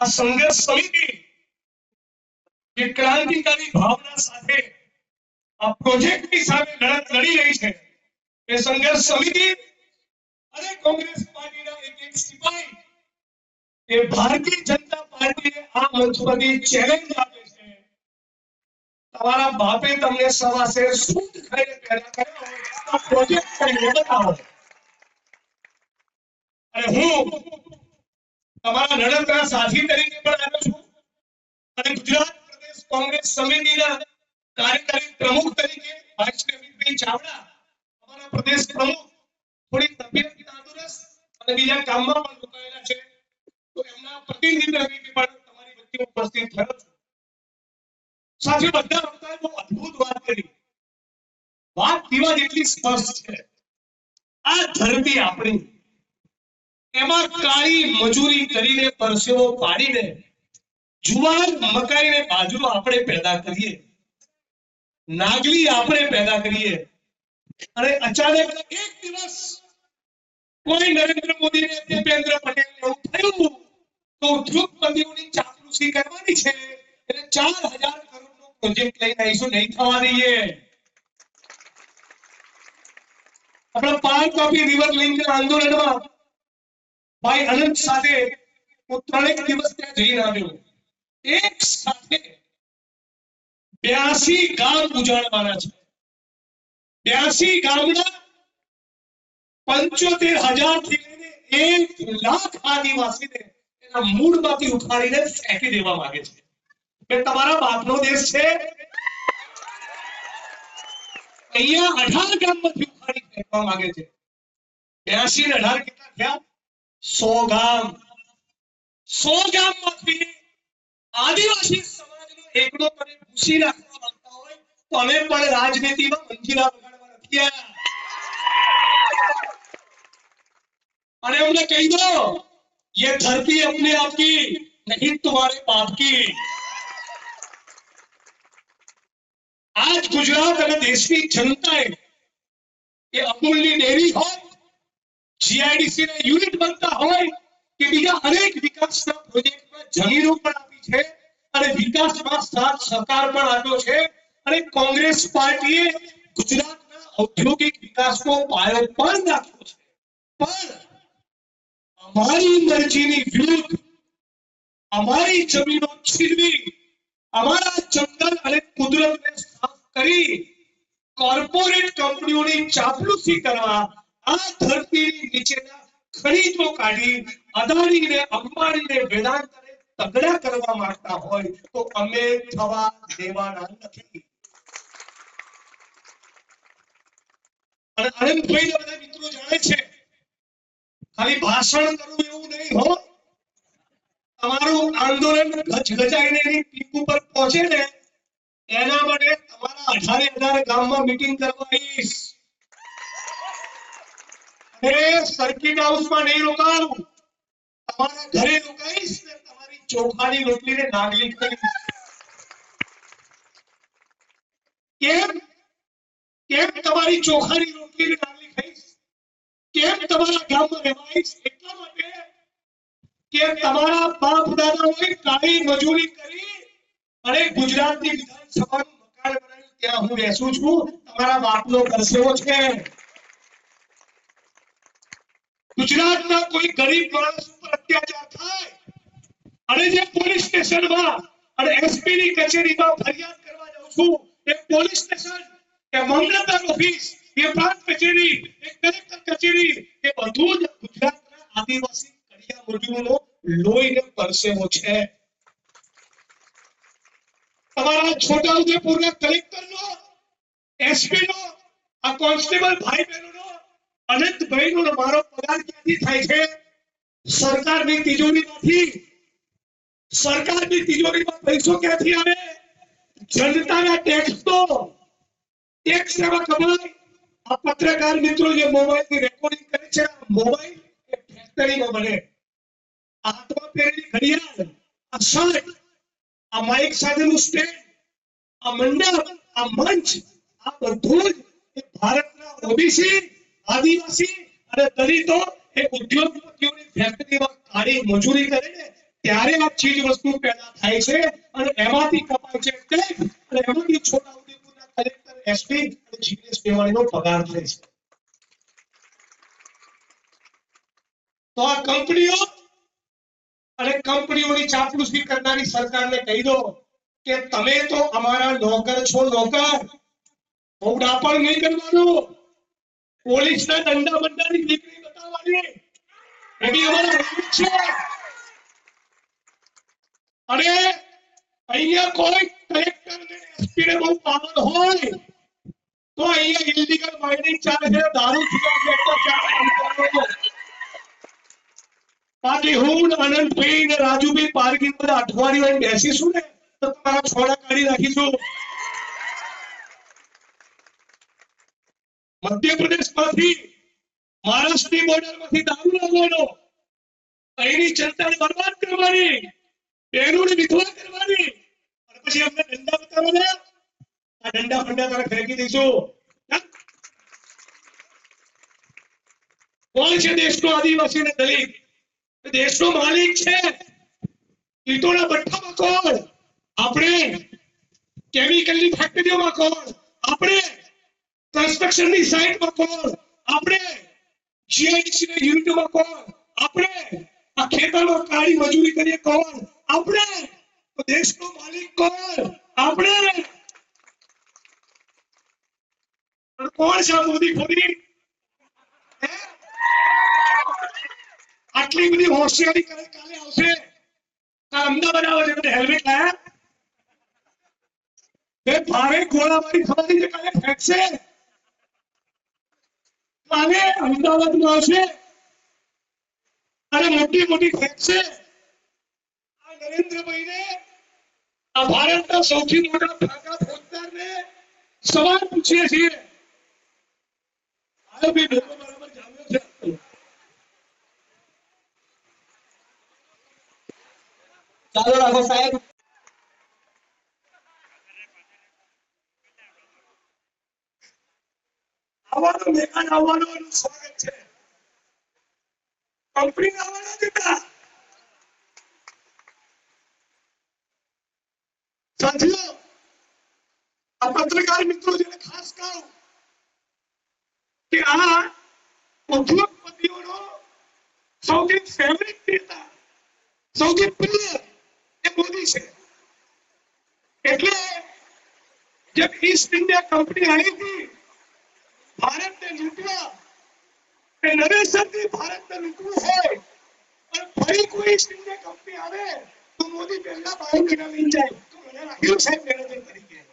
આ સંઘર્ષ સમિતિ જે ક્રાંતિકારી ભાવના સાથે આ પ્રોજેક્ટની સામે લડત લડી રહી છે, એ સંઘર્ષ સમિતિ અને કોંગ્રેસ પાર્ટીના એક એક સિપાહી એ ભારતીય જનતા પાર્ટીને આ મંચ પરથી ચેલેન્જ આપે છે. તમારા બાપે તમને સવાસે શુદ્ધ ખાઈને પેદા કર્યા પ્રોજેક્ટ કરીને બતાવો. અને હું તમારા લડતના સાથી તરીકે પણ આવ્યો છું. અને ગુજરાત પ્રદેશ કોંગ્રેસ સમિતિના કાર્યકારી પ્રમુખ તરીકે ભાઈ શ્રી ચાવડા, અમારા પ્રદેશ પ્રમુખ, થોડી તબિયત તંદુરસ્ત અને બીજા કામમાં પણ રોકાયેલા છે. તો એમના પ્રતિનિધિ તરીકે પણ તમારી વચ્ચે ઉપસ્થિત થયો છું. સાથે બધા વક્તાએ બહુ અદ્ભુત વાત કરી. વાત દીવા જેટલી સ્પષ્ટ છે. આ ધરતી આપણી એમાં કાળી મજૂરી કરીને પરસેવો પાડીને, જુવાર મકાઈ ને બાજરો આપણે પેદા કરીએ, નાગલી આપણે પેદા કરીએ, અને અચાનક એક દિવસ કોઈ નરેન્દ્ર મોદી ને ભૂપેન્દ્ર પટેલ એવું થયું તો ઉદ્યોગપતિઓની ચાપલુસી કરવાની છે. એટલે ચાર હજાર કરોડ નો પ્રોજેક્ટ લઈને આવીશું, નહીં થવા દઈએ આપણા પાન કોપી રિવર લિંક આંદોલનમાં ભાઈ અનંત સાથે હું ત્રણેક દિવસ ત્યાં જઈને આવ્યો એક સાથે બ્યાસી ગામ ઉજાડવાના છે બ્યાસી ગામના પંચોતેર હજારથી લઈને એક લાખ આદિવાસીને એના મૂળમાંથી ઉખાડીને ફેંકી દેવા માંગે છે કે તમારા બાપનો દેશ છે અહીંયા અઢાર ગામમાંથી ઉખાડી ફેંકવા માંગે છે બ્યાસી ને અઢાર કેટલા થયા સો ગામ સો ગામમાંથી આદિવાસી સમાજનો એકલો તમે ભૂસી નાખવા માંગતા હોય તો અમે પણ રાજનીતિમાં મંજીરા વગાડવા નથી આવ્યા અને અમને કહી દો ये धरती अपने आप की नहीं तुम्हारे बाप की આજ ગુજરાત અને દેશની જનતાએ એ અમૂલની ડેરી હોય જીઆઈડીસી ના યુનિટ બનતા હોય કે બીજા અનેક વિકાસના પ્રોજેક્ટમાં જમીનો પણ આપી છે અને વિકાસમાં સાથ સહકાર પણ આપ્યો છે અને કોંગ્રેસ પાર્ટીએ ગુજરાતના ઔદ્યોગિક વિકાસનો પાયો પણ નાખ્યો છે. પણ અમારી મરજીની વિરુદ્ધ અમારી જમીનો છીનવી, અમારા જંગલ અને કુદરતને સાફ કરી કોર્પોરેટ કંપનીઓની ચાપલુસી કરવા આ ધરતીની નીચેના ખનીજો કાઢી અદાણીને, અંબાણીને વેદાંતને તગડા કરવા માંગતા હોય તો અમે થવા દેવાના નથી. અને આનંદભાઈ બધા મિત્રો જાણે છે, ખાલી ભાષણ કરવું એવું નહીં હો. તમારું આંદોલન ગજગજાઈને એની પીક ઉપર પહોંચે ને, એના માટે તમારા અઢારે અઢાર ગામમાં મીટિંગ કરવા આવીશ. અને સર્કિટ હાઉસમાં નહીં રોકાવું તમારા ઘરે રોકાઈશ ને તમારી ચોખાની રોટલીને નાગલી કરીશ કેમ? કેમ તમારી ચોખાની રોટલીને નાગલી ખાઈશ? કેમ તમારા ગામમાં રહેવાઈશ? એટલા માટે કે તમારા બાપ દાદાઓએ કાળી મજૂરી કરી અને ગુજરાતની વિધાનસભાનું મકાન બનાવ્યું. ત્યાં હું બેસું છું. તમારા બાપનો પરસેવો છે. ગુજરાતના કોઈ ગરીબ માણસ ઉપર અત્યાચાર થાય અને જે પોલીસ સ્ટેશનમાં અને એસપી ની કચેરીમાં ફરિયાદ કરવા જાઉં છું એ પોલીસ સ્ટેશન એ મામલતદાર ઓફિસ એ પ્રાંત કચેરી એ કલેક્ટર કચેરી એ બધું જ ગુજરાતના આદિવાસી કડિયા મજૂરોનો લોહીને પરસેવો છે તમારા છોટાઉદેપુરના કલેક્ટરનો એસપી નો આ કોન્સ્ટેબલ ભાઈ બહેનોનો અનંતભાઈનો નો મારો પગાર ક્યાંથી થાય છે? સરકારની તિજોરીમાંથી. સરકારની તિજોરીમાં પૈસો ક્યાંથી આવે? જનતાના ટેક્સનો. ટેક્સ એમાં કમાય આ પત્રકાર મિત્રો જે મોબાઈલની રેકોર્ડિંગ કરે છે, આ મોબાઈલ એ ફેક્ટરીમાં બને. હાથમાં પહેરેલી ઘડિયાળ, આ શર્ટ, આ માઇક સાથેનું સ્ટેન્ડ આ મંડપ, આ મંચ, આ બધું જ ભારતના ઓબીસી આદિવાસી અને દલિતો એ ઉદ્યોગપતિઓની ફેક્ટરીમાં કાળી મજૂરી કરીને ત્યારે આ ચીજ વસ્તુ પેદા થાય છે અને એમાંથી કપાય છે અને એમાંથી છોટાઉદેપુરના કલેક્ટર, એસપી અને જીએસ મેવાણીનો પગાર થાય છે. તો આ કંપનીઓ અને કંપનીઓની ચાપલુસી કરનારી સરકારને કહી દો કે તમે તો અમારા નોકર છો નોકર. બહુ ડાપણ નહીં કરવાનું. પોલીસના દંડા બંડાની દીકરી બતાવવાની. એ અમારો છે. અરે અહીંયા કોઈ કલેક્ટર ને એસપી ને બહુ પાવર હોય, તો અહીંયા ઇલીગલ માઇનિંગ ચાલે છે, દારૂ જુદા ફેક્ટર ચાલે. હું, અનંતભાઈ ને રાજુભાઈ પાર્કિંગ બધા અઠવાડિયું બેસીશું ને, તો તમારા છોડા કાઢી નાખીશું. મધ્યપ્રદેશમાંથી મહારાષ્ટ્રની બોર્ડર દારૂ લાવવાનો. અહીંની જનતાને બરબાદ કરવાની. બહેનોને વિધવા કરવાની. પછી અમને દંડા બતાવવાના આ દંડા ફંડા તારે ફેંકી દઈશું. કોણ છે દેશનો આદિવાસી અને દલિત? દેશનો માલિક છે. ઈંટોના ભઠ્ઠામાં કોણ આપણે કેમિકલની ફેક્ટરીઓમાં કોણ? આપણે. કન્સ્ટ્રક્શનની સાઇટમાં કોણ? આપણે. જીઆઈડીસી ના યુનિટમાં કોણ? આપણે. આ ખેતરમાં કાળી મજૂરી કરીએ કોણ? આપણે. દેશનો માલિક કોણ? આપણે. કોણ છે મોદી ફરી? આટલી બધી હોશિયારી કરે કાલે આવશે. અમદાવાદ આવે છે હેલ્મેટ લાયા. ભારે ગોળાબારી થવાની છે, કાલે ફેંકશે. કાલે અમદાવાદમાં આવશે અને મોટી મોટી ફેંકશે આ નરેન્દ્રભાઈને આ ભારતના સૌથી મોટા ફાંકા ફોજદારને સવાલ પૂછીએ છીએ. આયો ભાઈ ડોકો બરાબર જામ્યો છે. ચાલો રાખો સાહેબ. આવવાનો મહેમાન આવવાનો એનું સ્વાગત છે કંપની આવવાના જ હતા સાથીઓ આ પત્રકાર મિત્રો જેને ખાસ કહું કે આ ઉદ્યોગપતિઓનો સૌથી ફેવરિટ નેતા સૌથી પ્રિય એ મોદી છે એટલે જબ ઈસ્ટ ઇન્ડિયા કંપની આવી હતી ભારતને લૂંટવા. નરેશનથી ભારતને લૂંટવું હોય. અને ફરી કોઈ ઈસ્ટ કંપની આવે તો મોદી પહેલા બહાર મહિના જાય. તો મને લાગ્યું સાહેબ મેનેજર તરીકે.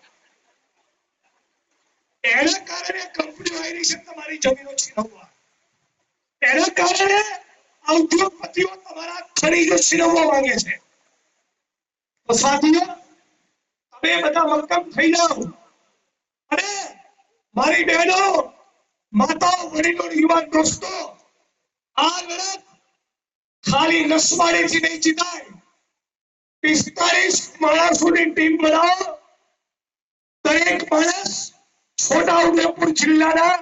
એના કારણે કંપનીઓ આવી છે તમારી જમીનો છીનવવા. એના કારણે આ ઉદ્યોગપતિઓ તમારા ખનીજો છીનવવા માંગે છે. તો સાથીઓ, તમે બધા મક્કમ થઈ જાઓ. અને મારી બહેનો માતાઓ વડીલો, યુવાન દોસ્તો, આ લડત ખાલી નસવાડીથી નહીં જીતાય. પિસ્તાલીસ માણસોની ટીમ બનાવો. દરેક માણસ છોટા ઉદેપુર જિલ્લાના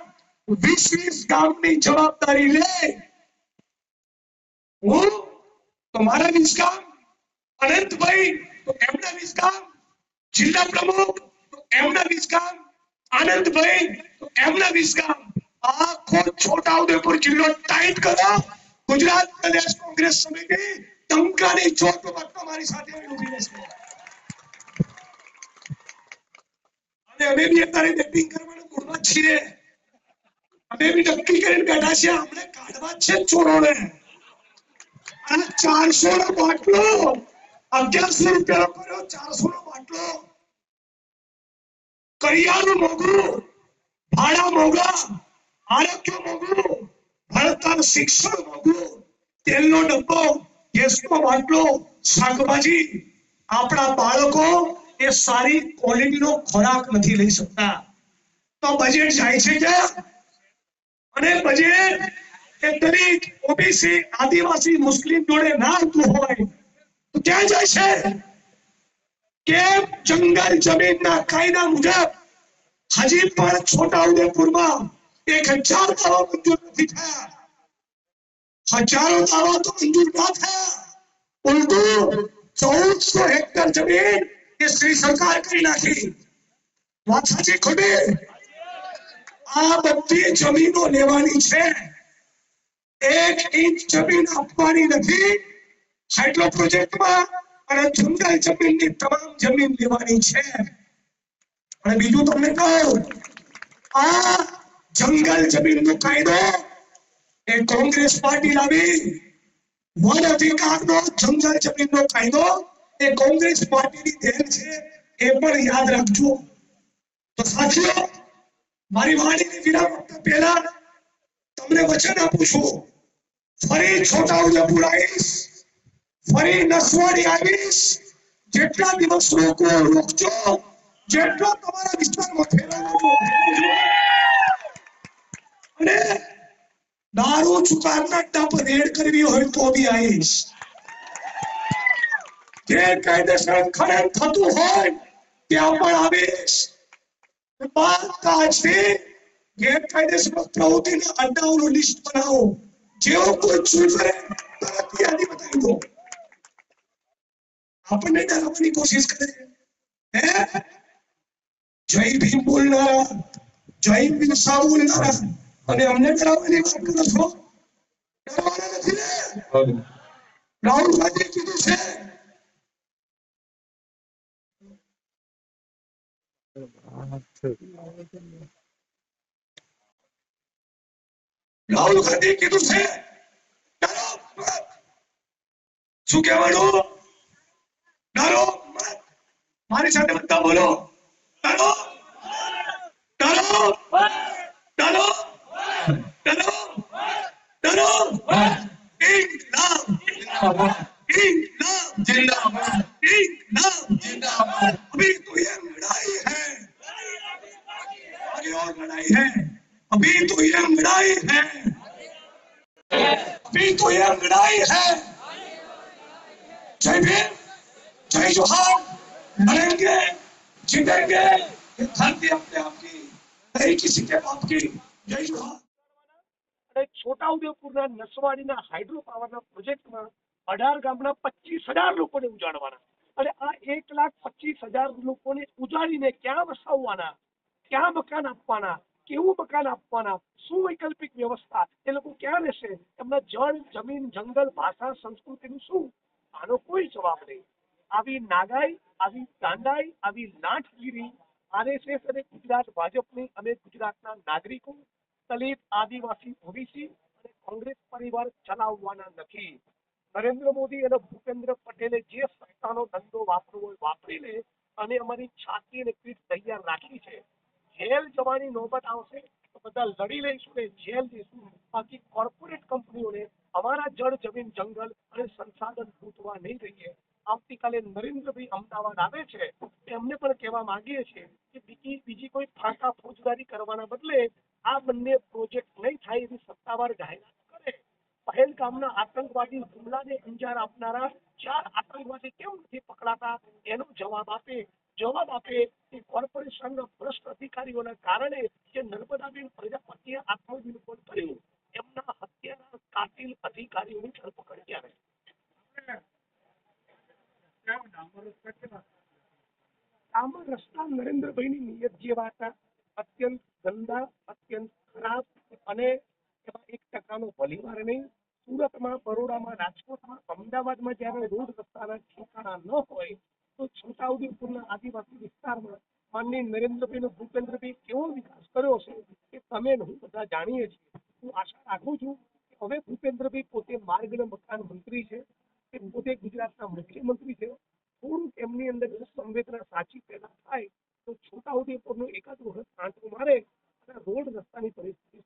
વીસ વીસ ગામની જવાબદારી લે. હું તો મારા વીસ ગામ અનંતભાઈ તો એમના વીસ ગામ જિલ્લા પ્રમુખ તો એમના વીસ ગામ આનંદભાઈ તો એમના વીસ ગામ આખો છોટા ઉદેપુર જિલ્લો ટાઈટ કરો. ગુજરાત પ્રદેશ કોંગ્રેસ સમિતિ ટંકાની ચોટ પર તમારી સાથે ઊભી રહેશે અને અમે બી અત્યારે બેટિંગ કરવાનું મૂળમાં છીએ. અમે બી નક્કી કરીને બેઠા છીએ આપણે કાઢવા છે ચોરોને. અને ચારસો નો બાટલો, અગિયારસો રૂપિયાનો કર્યો ચારસો નો બાટલો. કરિયાનું મોંઘું ભાડા મોંઘા આરોગ્ય મોંઘું ભણતર, શિક્ષણ મોંઘું તેલનો ડબ્બો, ગેસનો બાટલો, શાકભાજી, આપણા બાળકો એ સારી ક્વોલિટીનો ખોરાક નથી લઈ શકતા. તો બજેટ જાય છે ક્યાં અને બજેટ એ દલિત ઓબીસી આદિવાસી મુસ્લિમ જોડે ના આવતું હોય, તો ક્યાં જાય છે? કે જંગલ જમીનના કાયદા મુજબ, હજી પણ છોટાઉદેપુરમાં એક હજાર દાવા મંજૂર નથી થયા. હજારો દાવા તો મંજૂર ના થયા. ઉલટું ચૌદસો હેક્ટર જમીન એ શ્રી સરકાર કરી નાખી. વાત સાચી આ બધી જમીનો લેવાની છે. એક ઇંચ જમીન આપવાની નથી. હાઇડ્રો પ્રોજેક્ટમાં અને જંગલ જમીનની તમામ જમીન લેવાની છે. અને બીજું તમને કહું, આ જંગલ જમીનનો કાયદો એ કોંગ્રેસ પાર્ટી લાવી. વન અધિકારનો જંગલ જમીનનો કાયદો એ કોંગ્રેસ પાર્ટીની દેન છે એ પણ યાદ રાખજો. તો સાથીઓ, મારી વાણીની વિરામ પહેલા તમને વચન આપું છું. ફરી છોટાઉદેપુર આવીશ. ફરી નસવાડી આવીશ. જેટલા દિવસ રોકો રોકજો. જેટલો તમારા વિસ્તારમાં ફેલાવો અને દારૂ અડ્ડા પર રેડ કરવી હોય તો બી આવીશ. ગેરકાયદેસર ખનન થતું હોય ત્યાં પણ આવીશ. બાદથી ગેરકાયદેસર પ્રવૃત્તિના અડ્ડાઓનું લિસ્ટ બનાવો. જેવો કોઈ ચૂક કરે તરત યાદી બતાવી દો. આપણને ડરાવવાની કોશિશ કરે. હે? જય ભીમ બોલનારા, જય બિરસા બોલનારા. અને અમને ડરાવવાની વાત કરો છો? ડરવાના નથી ને? રાહુલ ગાંધી કીધું છે. રાહુલ ગાંધી કીધું છે. શું કહેવાનું? ડરો મારી સાથે બધા બોલો. ડરો ડરો जिंदाबाद इनकलाब जिंदाबाद अभी तो ये लड़ाई है आगे और लड़ाई है अभी तो ये लड़ाई है अभी तो ये लड़ाई है जय भीम जय जोहार लड़ेंगे जीतेंगे ये धरती अपने आप की नहीं किसी के बाप की जय जोहार અને છોટાઉદેપુરના નસવાડીના હાઇડ્રો પાવરના પ્રોજેક્ટમાં અઢાર ગામના પચીસ હજાર લોકોને ઉજાડવાના. અને આ એક લાખ પચીસ હજાર લોકોને ઉજાડીને ક્યાં વસાવવાના? ક્યાં મકાન આપવાના? કેવું મકાન આપવાના? શું વૈકલ્પિક વ્યવસ્થા? એ લોકો ક્યાં રહેશે? એમના જળ, જમીન, જંગલ, ભાષા, સંસ્કૃતિનું શું? આનો કોઈ જવાબ નહીં. આવી નાગાઈ, આવી દાંડાઈ આવી લાંઠગીરી આરએસએસ અને ગુજરાત ભાજપની અમે ગુજરાતના નાગરિકો, દલિત, આદિવાસી, ઓબીસી અને કોંગ્રેસ પરિવાર ચલાવવાના નથી. નરેન્દ્ર મોદી અને ભૂપેન્દ્ર પટેલે જે સત્તાનો ધંધો વાપરવો હોય અને અમારી છાતી અને પીઠ તૈયાર રાખી છે. જેલ જવાની નોબત આવશે તો બધા લડી લઈશું ને જેલ જઈશું બાકી કોર્પોરેટ કંપનીઓને અમારા જળ, જમીન, જંગલ અને સંસાધન લૂંટવા નહીં દઈએ. આવતીકાલે નરેન્દ્રભાઈ અમદાવાદ આવે છે. એમને પણ કહેવા માંગીએ છીએ કે બીજી બીજી કોઈ ફાંકા ફોજદારી કરવાના બદલે આ બંને પ્રોજેક્ટ નહીં થાય એવી સત્તાવાર જાહેરાત કરે પહેલગામના આતંકવાદી હુમલાને અંજાર આપનારા ચાર આતંકવાદી કેમ નથી પકડાતા? એનો જવાબ આપે. જવાબ આપે કે કોર્પોરેશનના ભ્રષ્ટ અધિકારીઓના કારણે જે નર્મદાબેન પ્રજાપતિએ આત્મવિલોપન કર્યું, એમના હત્યાના કાતિલ અધિકારીઓની ધરપકડ ક્યારે? આમાં રસ્તા નરેન્દ્રભાઈની નિયત જેવા હતા અત્યંત ગંદા, અત્યંત ખરાબ અને એમાં એક ટકાનો ભલીવાર નહીં સુરતમાં, બરોડામાં, રાજકોટમાં, અમદાવાદમાં જ્યારે રોડ રસ્તાના ઠેકાણા ન હોય, તો છોટાઉદેપુરના આદિવાસી વિસ્તારમાં માનની નરેન્દ્રભાઈ ભૂપેન્દ્રભાઈ કેવો વિકાસ કર્યો છે એ તમે હું બધા જાણીએ છીએ. હું આશા રાખું છું કે હવે ભૂપેન્દ્રભાઈ પોતે માર્ગ અને મકાન મંત્રી છે તે પોતે ગુજરાતના મુખ્યમંત્રી છે. થોડુંક એમની અંદર સંવેદના સાચી પેદા થાય, તો છોટાઉદેપુરનું એકાદ વખત આંટો મારે અને રોડ રસ્તાની પરિસ્થિતિ